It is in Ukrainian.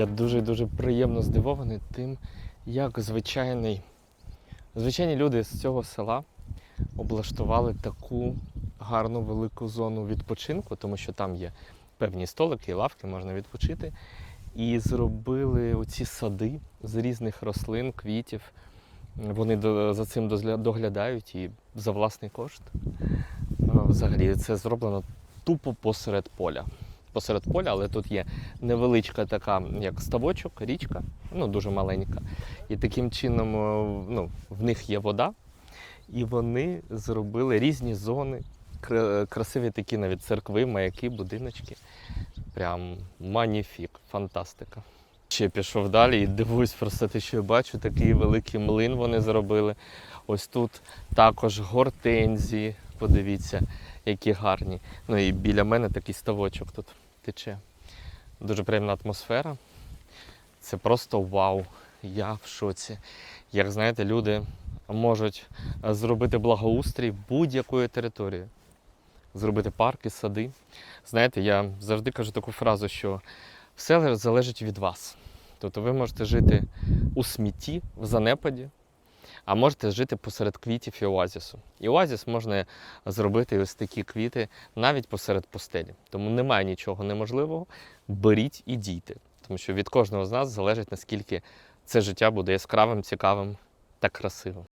Я дуже-дуже приємно здивований тим, як звичайний, звичайні люди з цього села облаштували таку гарну велику зону відпочинку, тому що там є певні столики і лавки, можна відпочити. І зробили оці сади з різних рослин, квітів. Вони за цим доглядають і за власний кошт. Взагалі це зроблено тупо посеред поля. Посеред поля, але тут є невеличка така, як ставочок, річка, ну дуже маленька. І таким чином е, ну, в них є вода, і вони зробили різні зони, красиві такі навіть церкви, маяки, будиночки. Прям маніфік, фантастика. Ще пішов далі і дивуюсь просто те, що я бачу, такий великий млин вони зробили. Ось тут також гортензії, подивіться, які гарні. Ну і біля мене такий ставочок тут тече. Дуже приємна атмосфера. Це просто вау. Я в шоці. Як знаєте, люди можуть зробити благоустрій будь-якої території. Зробити парки, сади. Знаєте, я завжди кажу таку фразу, що все залежить від вас. Тобто ви можете жити у смітті, в занепаді, а можете жити посеред квітів і оазісу. І оазіс можна зробити ось такі квіти навіть посеред пустелі. Тому немає нічого неможливого. Беріть і дійте. Тому що від кожного з нас залежить, наскільки це життя буде яскравим, цікавим та красивим.